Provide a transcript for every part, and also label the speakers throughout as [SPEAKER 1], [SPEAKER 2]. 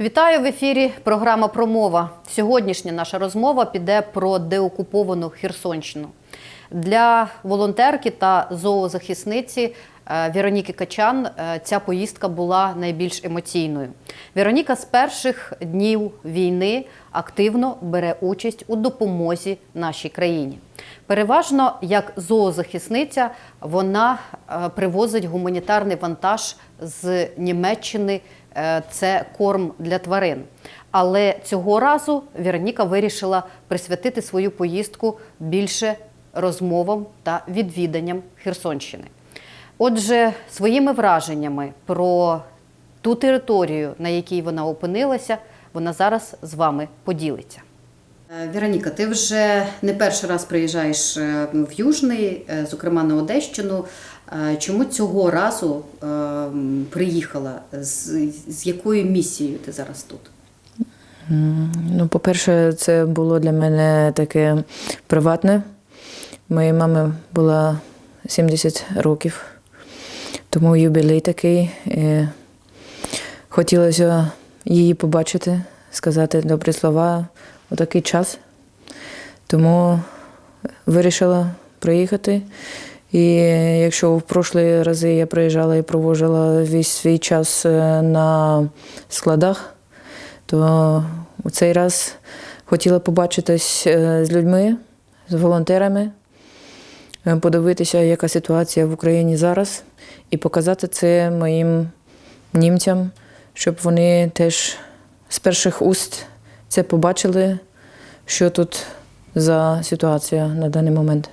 [SPEAKER 1] Вітаю в ефірі. Програма Промова. Сьогоднішня наша розмова піде про деокуповану Херсонщину. Для волонтерки та зоозахисниці е, Вероніки Качан е, ця поїздка була найбільш емоційною. Вероніка з перших днів війни активно бере участь у допомозі нашій країні. Переважно як зоозахисниця вона е, привозить гуманітарний вантаж з Німеччини. Е, Це корм для тварин. Але цього разу Вероніка вирішила присвятити свою поїздку більше розмовам та відвіданням Херсонщини. Отже, своїми враженнями про ту територію, на якій вона опинилася, вона зараз з вами поділиться. Е, Вероніка, ти вже не перший раз приїжджаєш е, в Южний, зокрема на Одещину. Е, Чому цього разу е, приїхала? З, з якою місією ти зараз тут?
[SPEAKER 2] Ну, по-перше, це було для мене таке приватне. Моїй мамі було 70 років, тому юбілей такий. І хотілося її побачити, сказати добрі слова у такий час. Тому вирішила приїхати. І якщо в прошлі рази я приїжджала і провожила весь свій час е, на складах, то у цей раз хотіла побачитись е, з людьми, з волонтерами, е, подивитися, яка ситуація в Україні зараз, і показати це моїм німцям, щоб вони теж з перших уст це побачили, що тут за ситуація на даний момент.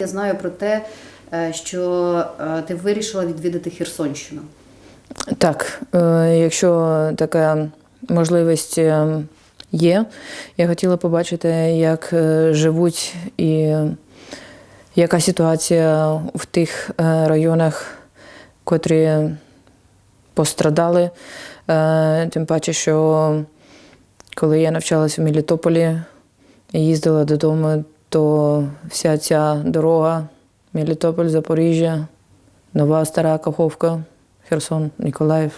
[SPEAKER 1] Я знаю про те, е, що е, ти вирішила відвідати Херсонщину.
[SPEAKER 2] Так, е, якщо така можливість є, я хотіла побачити, як живуть і яка ситуація в тих районах, котрі пострадали. Тим паче, що коли я навчалася в Мелітополі і їздила додому, то вся ця дорога Мелітополь, Запоріжжя, Нова Стара Каховка, Херсон, Ніколаїв.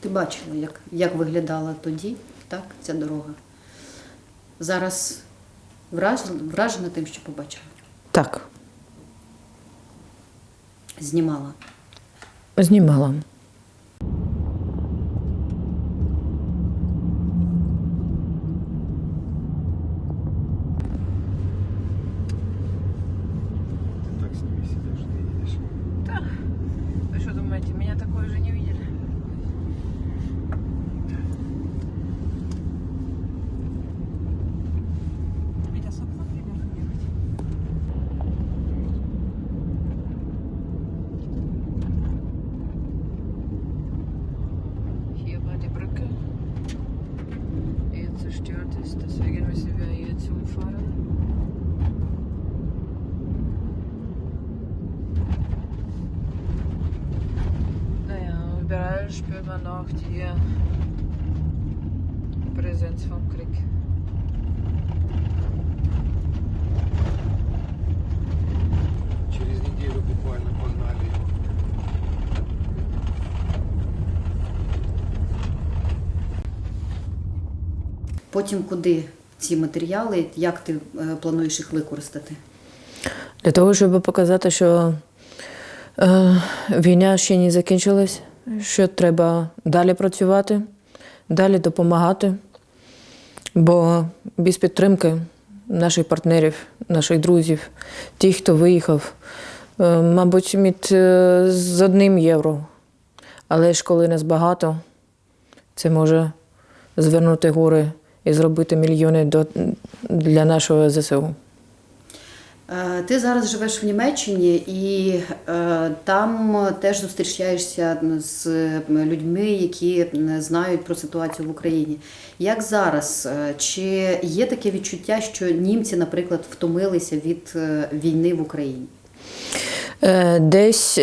[SPEAKER 1] Ти бачила, як, як виглядала тоді так, ця дорога. Зараз вражена, вражена тим, що побачила.
[SPEAKER 2] Так,
[SPEAKER 1] Знімала.
[SPEAKER 2] знімала. Überall spürt man noch die Präsenz vom Krieg.
[SPEAKER 3] Через неделю буквально погнали его.
[SPEAKER 1] Потім куди ці матеріали, як ти е, плануєш їх використати?
[SPEAKER 2] Для того, щоб показати, що е, війна ще не закінчилась, що треба далі працювати, далі допомагати. Бо без підтримки наших партнерів, наших друзів, тих, хто виїхав, е, мабуть, від, е, з одним євро. Але ж коли нас багато, це може звернути гори і зробити мільйони для нашого ЗСУ.
[SPEAKER 1] Е, Ти зараз живеш в Німеччині і е, там теж зустрічаєшся з людьми, які знають про ситуацію в Україні. Як зараз? Е, Чи є таке відчуття, що німці, наприклад, втомилися від війни в Україні?
[SPEAKER 2] Десь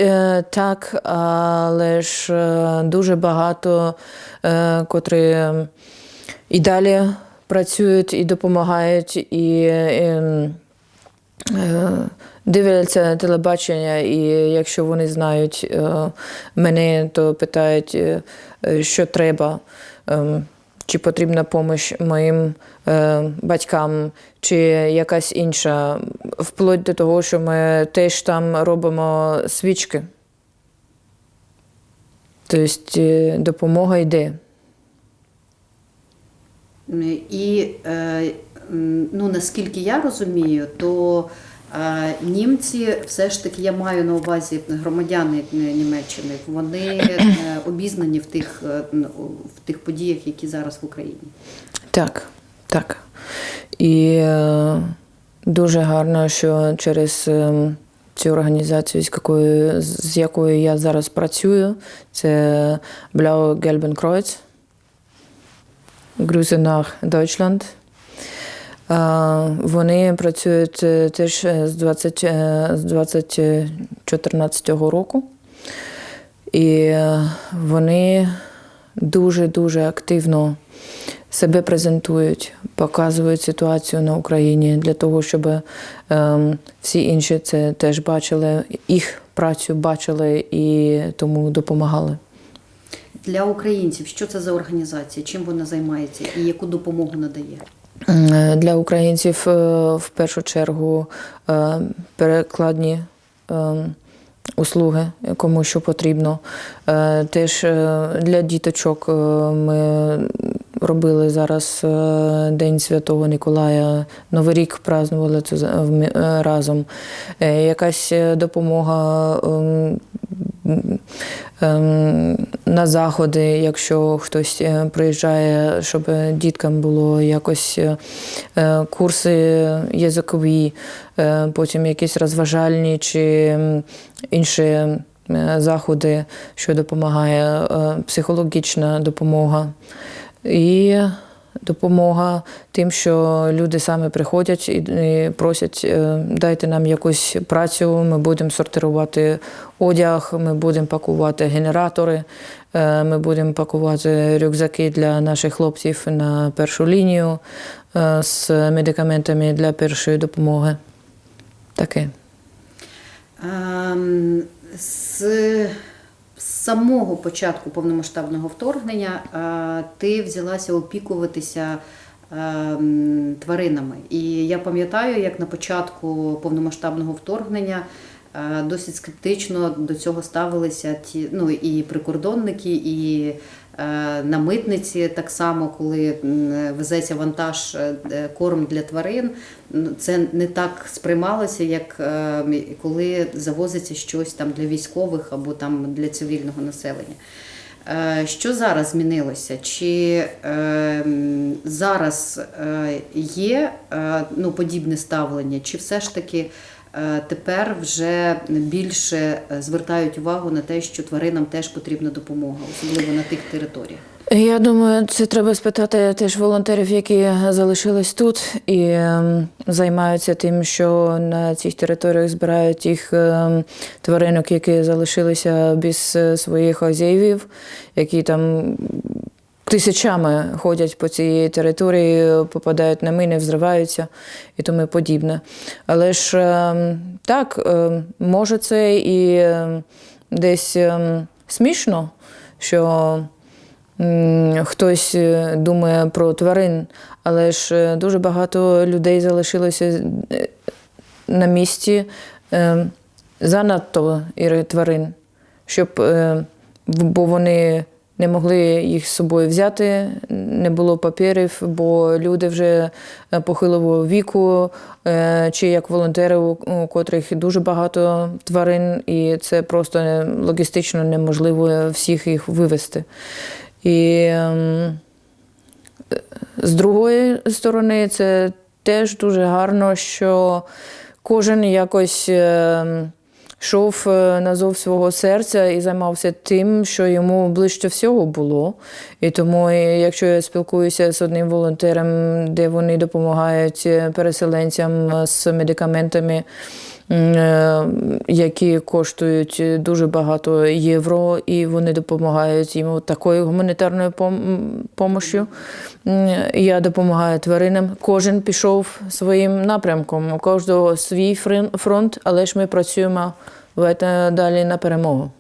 [SPEAKER 2] так, але ж дуже багато, котрі і далі працюють і допомагають, і, е, е, дивляться телебачення, і якщо вони знають е, мене, то питають, е, е, що треба, е, чи потрібна допомога моїм е, батькам, чи якась інша, вплоть до того, що ми теж там робимо свічки. Тобто е, допомога йде.
[SPEAKER 1] І е, ну, наскільки я розумію, то е, німці все ж таки, я маю на увазі громадяни Німеччини, вони е, обізнані в тих, е, в тих подіях, які зараз в Україні.
[SPEAKER 2] Так, так. І дуже гарно, що через цю організацію, з якою, з якою я зараз працюю, це Blau Gelben Kreuz. Grüße nach Deutschland. Е, Вони працюють е, теж з 20, е, з 2014 року. І е, вони дуже-дуже активно себе презентують, показують ситуацію на Україні для того, щоб всі інші це теж бачили, їх працю бачили і тому допомагали.
[SPEAKER 1] Для українців, що це за організація, чим вона займається і яку допомогу надає?
[SPEAKER 2] Для українців е, в першу чергу е, перекладні е, услуги, кому що потрібно. Теж для діточок ми робили зараз День Святого Николая, Новий рік празднували це разом. Якась допомога. На заходи, якщо хтось е, приїжджає, щоб діткам було якось е, е, курси язикові, потім якісь розважальні чи інші заходи, що допомагає, психологічна допомога. І допомога тим, що люди самі приходять і, просять, е, дайте нам якусь працю, ми будемо сортувати одяг, ми будемо пакувати генератори, е, ми будемо пакувати рюкзаки для наших хлопців на першу лінію е, з медикаментами для першої допомоги. Таке.
[SPEAKER 1] Ем, З самого початку повномасштабного вторгнення е, ти взялася опікуватися ем, тваринами. І я пам'ятаю, як на початку повномасштабного вторгнення е, досить скептично до цього ставилися ті, ну, і прикордонники, і на митниці так само, коли везеться вантаж е, корм для тварин, це не так сприймалося, як е, коли завозиться щось там для військових або там для цивільного населення. Е, Що зараз змінилося? Чи е, зараз е, є е, ну, подібне ставлення, чи все ж таки е, тепер вже більше е, звертають увагу на те, що тваринам теж потрібна допомога, особливо на тих територіях?
[SPEAKER 2] Я думаю, це треба спитати теж волонтерів, які залишились тут і ем, займаються тим, що на цих територіях збирають їх ем, тваринок, які залишилися без е, своїх хазяїв, які там тисячами ходять по цій території, попадають на мини, взриваються і тому подібне. Але ж ем, так, ем, може це і ем, десь смішно, що. Хтось е, думає про тварин, але ж е, дуже багато людей залишилося е, на місці занадто тварин, щоб, бо вони не могли їх з собою взяти, не було папірів, бо люди вже е, похилого віку, е, чи як волонтери, у котрих дуже багато тварин, і це просто логістично неможливо всіх їх вивезти. І ем, з другої сторони, це теж дуже гарно, що кожен якось ем, йшов е, на зов свого серця і займався тим, що йому ближче всього було. І тому, якщо я спілкуюся з одним волонтером, де вони допомагають е, переселенцям е, з медикаментами. Е, які коштують дуже багато євро, і вони допомагають їм такою гуманітарною допомогою. Я допомагаю тваринам. Кожен пішов своїм напрямком, у кожного свій фронт, але ж ми працюємо в це далі на перемогу.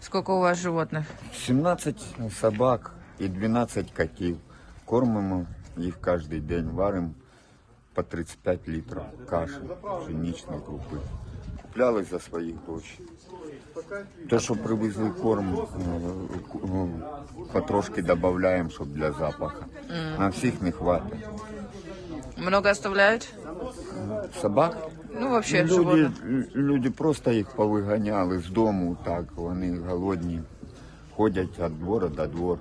[SPEAKER 2] Скільки у вас животних?
[SPEAKER 4] 17 собак і 12 котів. Кормимо їх кожен день, варимо по 35 літрів каші пшеничної крупи. Купляли за свої гроші. Те, що привезли корм, е, потрошки додаємо, щоб для запаху. На всіх не хватить.
[SPEAKER 2] Много оставляють?
[SPEAKER 4] Собак
[SPEAKER 2] Ну, взагалі,
[SPEAKER 4] люди, люди просто їх повиганяли з дому, так, вони голодні, ходять від двору до двору.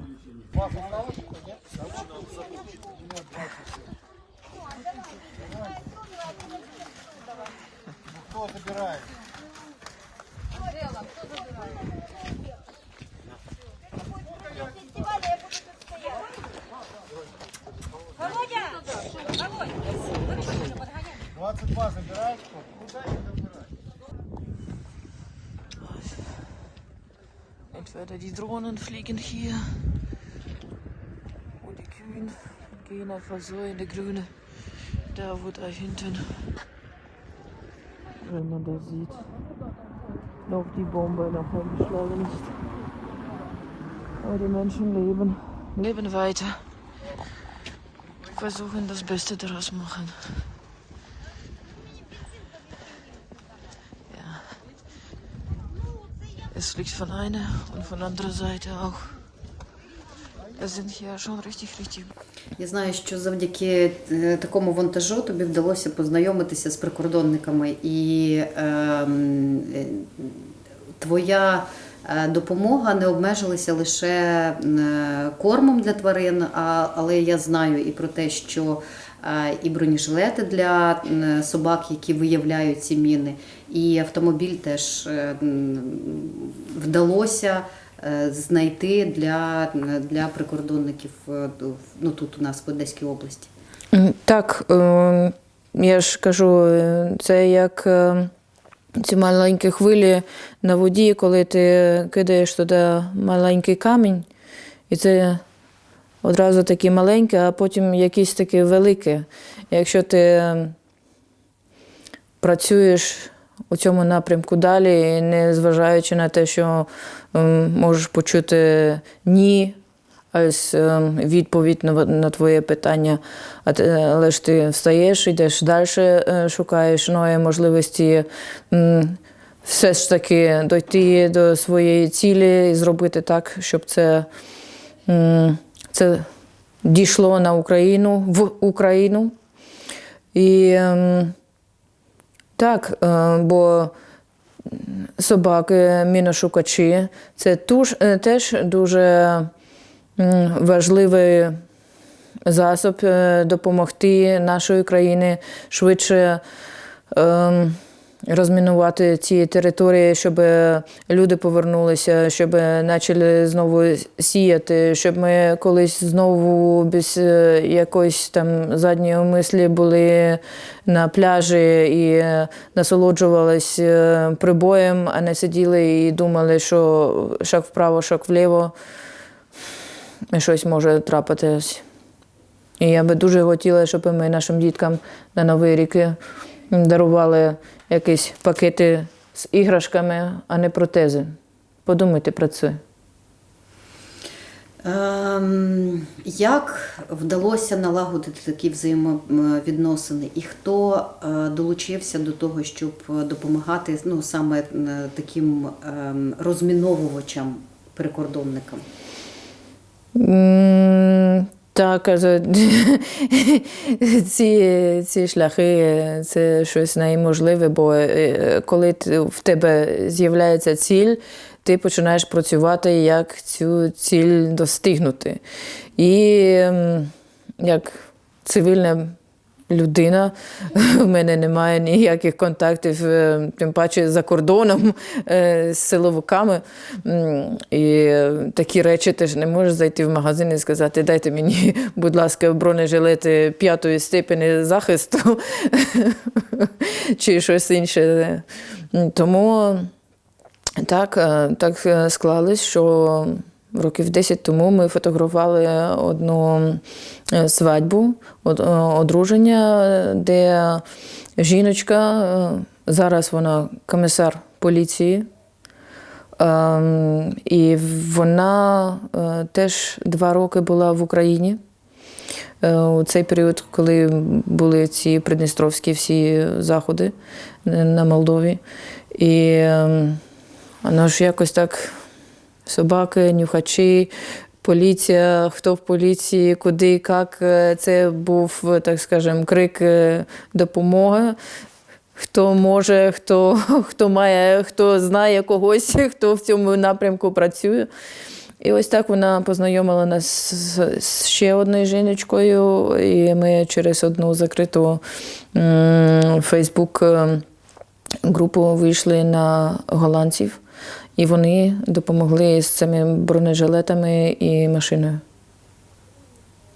[SPEAKER 4] Кто забирает?
[SPEAKER 2] Entweder die Drohnen fliegen hier und die Kühen gehen einfach so in die Grüne, da wo da hinten wenn man das sieht, noch die Bombe noch eingeschlagen ist. Aber die Menschen leben, leben weiter. Versuchen das Beste daraus machen. Ja. Es fliegt von einer und von anderer Seite auch. Wir sind hier schon richtig, richtig
[SPEAKER 1] Я знаю, що завдяки е, такому вантажу тобі вдалося познайомитися з прикордонниками, і ем, е, твоя е, допомога не обмежилася лише е, кормом для тварин, а, але я знаю і про те, що і бронежилети для собак, які виявляють ці міни, і автомобіль теж вдалося знайти для, для прикордонників е, ну, тут у нас в Одеській області.
[SPEAKER 2] Так, е, я ж кажу, е, це як е, ці маленькі хвилі на воді, коли ти кидаєш туди маленький камінь, і це одразу такі маленькі, а потім якісь такі великі. Якщо ти е, працюєш у цьому напрямку далі, не зважаючи на те, що ем, можеш почути ні, ось ем, відповідь на, твоє питання, але ж ти встаєш, йдеш далі, е, шукаєш нові можливості. Все ж таки дойти до своєї цілі і зробити так, щоб це, це дійшло на Україну в Україну. І ем, так, е, бо собаки, міношукачі це е, теж дуже важливий засіб е, допомогти нашої країні швидше ем, розмінувати ці території, щоб люди повернулися, щоб почали знову сіяти, щоб ми колись знову без е, якоїсь там задньої мислі були на пляжі і насолоджувались е, прибоєм, а не сиділи і думали, що шаг вправо, шаг вліво, і щось може трапитись. І я би дуже хотіла, щоб ми нашим діткам на Новий рік дарували якісь пакети з іграшками, а не протези. Подумайте про це.
[SPEAKER 1] Ем, як вдалося налагодити такі взаємовідносини? І хто е, долучився до того, щоб допомагати ну, саме е, таким ем, розміновувачам, прикордонникам?
[SPEAKER 2] Так, ці, ці шляхи це щось неможливе, бо е, коли в тебе з'являється ціль, ти починаєш працювати, як цю ціль достигнути. І як цивільне людина. В мене немає ніяких контактів, е, тим паче за кордоном е, з силовиками. І такі речі теж не можеш зайти в магазин і сказати, дайте мені, будь ласка, бронежилети п'ятої степені захисту чи щось інше. Тому так, е, так склалось, що років 10 тому ми фотографували одну е, свадьбу, е, одруження, де жіночка, е, зараз вона комісар поліції. Ем, І вона теж два роки була в Україні. У цей період, коли були ці придністровські всі заходи на Молдові. І ем, воно ж якось так собаки, нюхачі, поліція, хто в поліції, куди, як. Е, Це був, так скажемо, крик е, допомоги. Хто може, хто, хто має, хто знає когось, хто в цьому напрямку працює. І ось так вона познайомила нас з- ще одною жіночкою, і ми через одну закриту Фейсбук е, групу вийшли на голландців, і вони допомогли з цими бронежилетами і машиною.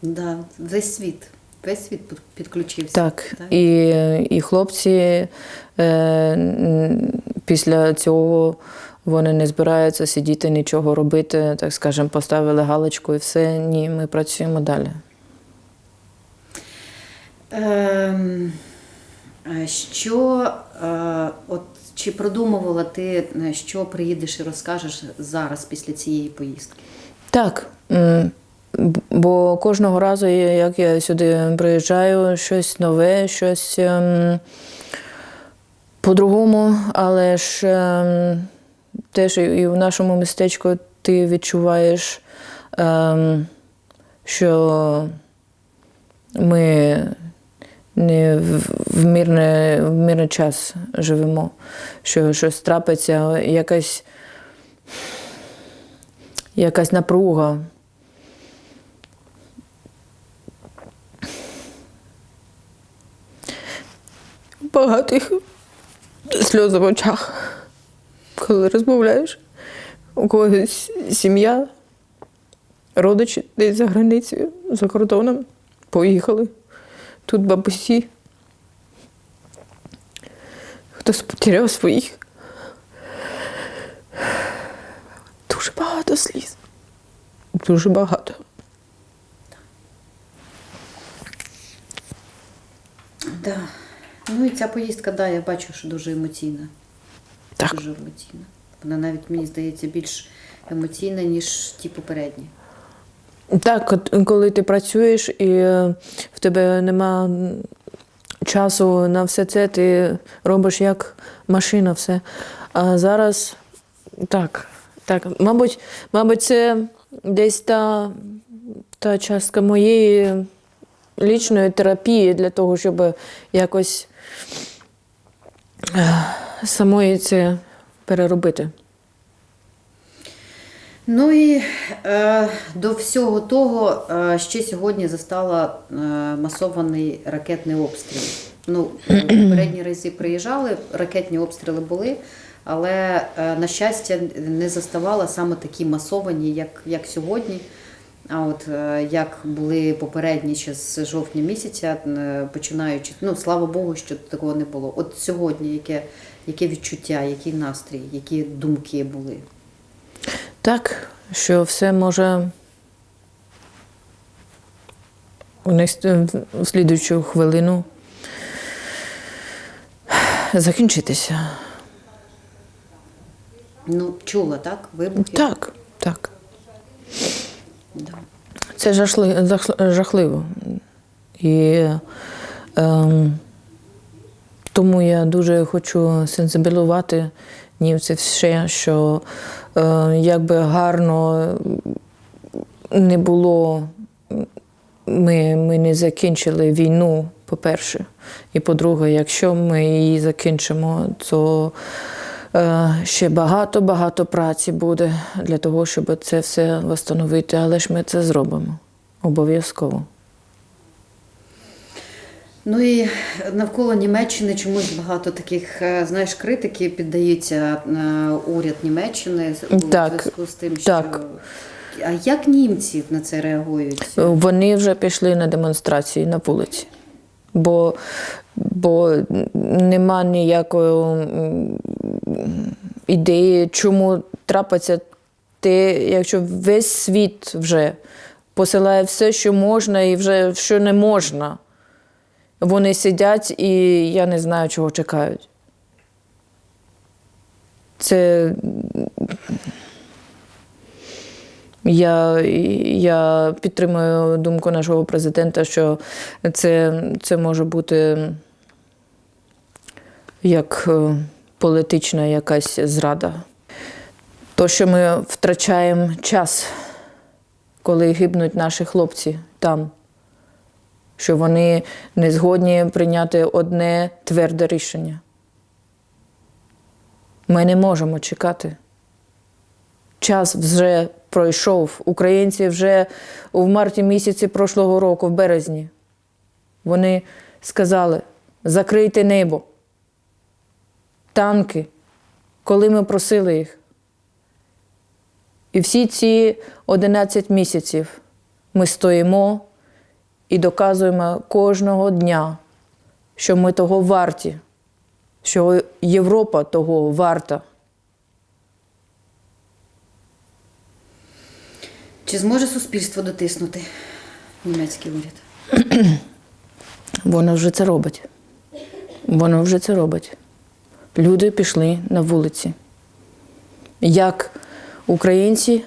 [SPEAKER 1] Да, весь світ. Весь світ підключився.
[SPEAKER 2] Так, і, і хлопці е, після цього вони не збираються сидіти, нічого робити, так скажемо, поставили галочку і все. Ні, ми працюємо далі.
[SPEAKER 1] Е, що, е, от, чи продумувала ти, е, що приїдеш і розкажеш зараз після цієї поїздки?
[SPEAKER 2] Так. Бо кожного разу, як я сюди приїжджаю, щось нове, щось ем, по-другому, але ж ем, теж і- в нашому містечку ти відчуваєш, ем, що ми не в, мирне, в мирний час живемо, що щось трапиться, якась якась напруга. Багатих сльози в очах, коли розмовляєш. У когось сім'я, родичі десь за границею, за кордоном, поїхали. Тут бабусі. Хтось потеряв своїх. Дуже багато сліз. Дуже багато.
[SPEAKER 1] Да. Ну і ця поїздка, да, я бачу, що дуже емоційна.
[SPEAKER 2] Так.
[SPEAKER 1] Дуже емоційна. Вона навіть, мені здається, більш емоційна, ніж ті попередні.
[SPEAKER 2] Так, коли ти працюєш і е, в тебе нема часу на все це, ти робиш як машина все. А зараз так, так, мабуть, мабуть, це десь та, та частка моєї лічної терапії для того, щоб якось е, самої це переробити.
[SPEAKER 1] Ну і е, до всього того е, ще сьогодні застала е, масований ракетний обстріл. Ну, попередні рази приїжджали, ракетні обстріли були, але, е, на щастя, не заставала саме такі масовані, як, як сьогодні. А от е, як були попередні ще з жовтня місяця, е, починаючи, ну слава Богу, що такого не було. От сьогодні яке, яке відчуття, який настрій, які думки були?
[SPEAKER 2] Так, що все може у неxt- в слідуючу хвилину закінчитися.
[SPEAKER 1] Ну, чула, так? Вибухи?
[SPEAKER 2] Так, так.
[SPEAKER 1] Да.
[SPEAKER 2] Це жахли- жах- жахливо. І ем, тому я дуже хочу сенсибілювати німців ще, що е, якби гарно не було, ми, ми не закінчили війну, по-перше. І по-друге, якщо ми її закінчимо, то е, ще багато-багато праці буде для того, щоб це все встановити. Але ж ми це зробимо обов'язково.
[SPEAKER 1] Ну і навколо Німеччини чомусь багато таких, е, знаєш, критики піддається е, уряд Німеччини у зв'язку з тим, що
[SPEAKER 2] так.
[SPEAKER 1] а як німці на це реагують?
[SPEAKER 2] Вони вже пішли на демонстрації на вулиці, бо, бо нема ніякої ідеї, чому трапиться те, якщо весь світ вже посилає все, що можна, і вже що не можна. Вони сидять і я не знаю, чого чекають. Це я, я підтримую думку нашого президента, що це, це може бути як е, політична якась зрада. То, що ми втрачаємо час, коли гибнуть наші хлопці там, що вони не згодні прийняти одне тверде рішення. Ми не можемо чекати. Час вже пройшов. Українці вже в марті місяці прошлого року, в березні, вони сказали: закрийте небо. Танки, коли ми просили їх. І всі ці 11 місяців ми стоїмо і доказуємо кожного дня, що ми того варті, що Європа того варта.
[SPEAKER 1] Чи зможе суспільство дотиснути німецький уряд?
[SPEAKER 2] Воно вже це робить. Воно вже це робить. Люди пішли на вулиці. Як українці,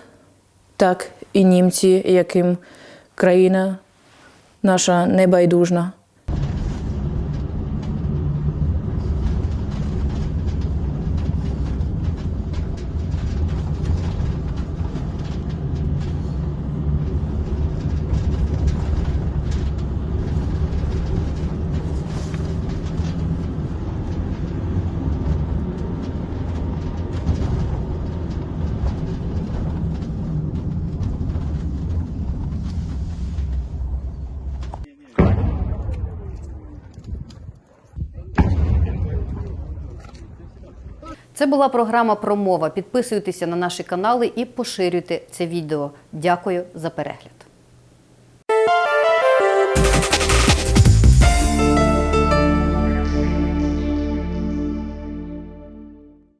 [SPEAKER 2] так і німці, яким країна наша небайдужна.
[SPEAKER 1] Це була програма Промова. Підписуйтеся на наші канали і поширюйте це відео. Дякую за перегляд.